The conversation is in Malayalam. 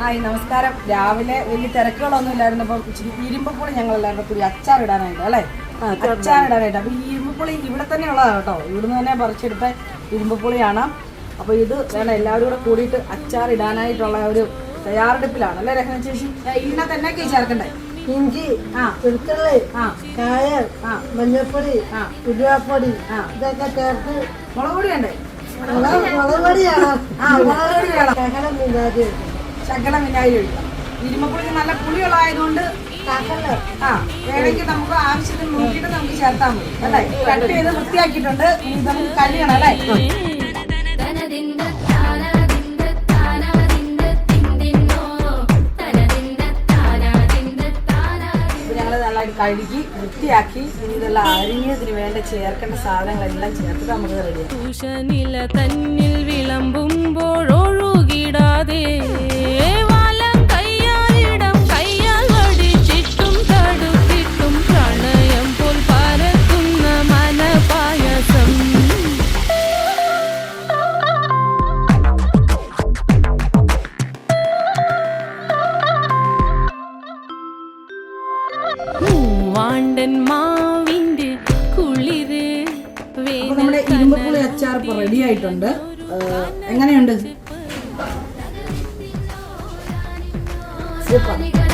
ഹായ് നമസ്കാരം. രാവിലെ വലിയ തിരക്കുകളൊന്നും ഇല്ലായിരുന്നു. അപ്പം ഇച്ചിരി ഇരുമ്പപ്പുളി ഞങ്ങൾ എല്ലാവരും കൂടി അച്ചാർ ഇടാനായിട്ട് അല്ലേ? അച്ചാർ ഇടാനായിട്ട്. അപ്പൊ ഈ ഇരുമ്പപ്പുളി ഇവിടെ തന്നെ ഉള്ളതാണ് കേട്ടോ. ഇവിടുന്ന് തന്നെ പറിച്ചെടുത്ത ഇരുമ്പപ്പുളിയാണ് അപ്പൊ ഇത് വേണം എല്ലാവരും കൂടെ കൂടിയിട്ട് അച്ചാർ ഇടാനായിട്ടുള്ള ഒരു തയ്യാറെടുപ്പിലാണ്. അല്ലേ രഹന ചേച്ചി? ഇന്നത്തെ ഇതിനകത്ത് എന്നൊക്കെ ചേർക്കണ്ടേ? ഇഞ്ചി ആ വെളുത്തുള്ളി ആ കായം ആ മഞ്ഞപ്പൊടി ആ. ഉരുവാപ്പൊടി ആ. ഇതൊക്കെ ചേർത്ത് മുളക് പൊടി വേണ്ടേ മുളക് മുളക് മുളക് പൊടി വേണം ശകലം വിനാഗിരി ശകലം വിനാഗിരി ഒഴിക്കാം. ഇരുമ്പപ്പുളിക്ക് നല്ല പുളിയുള്ളതായതുകൊണ്ട് ശകലം. ആ വേണമെങ്കിൽ നമുക്ക് ആവശ്യത്തിന് നോക്കിയിട്ട് നമുക്ക് ചേർത്താൽ മതി. അല്ലേ? കട്ട് ചെയ്ത് വൃത്തിയാക്കിയിട്ടുണ്ട്. നമുക്ക് കല്യാണം അല്ലേ? കഴുകി വൃത്തിയാക്കി ഇതെല്ലാം അരിഞ്ഞതിന് വേണ്ട ചേർക്കേണ്ട സാധനങ്ങളെല്ലാം ചേർത്തിട്ട് നമുക്ക് റെഡിയാക്കാം മൂവാണ്ടൻ മാവിന്റെ കുളിര് അപ്പൊ നമ്മുടെ ഇരുമ്പപ്പുളി അച്ചാർ ഇപ്പൊ റെഡി ആയിട്ടുണ്ട്. എങ്ങനെയുണ്ട്? സൂപ്പർ.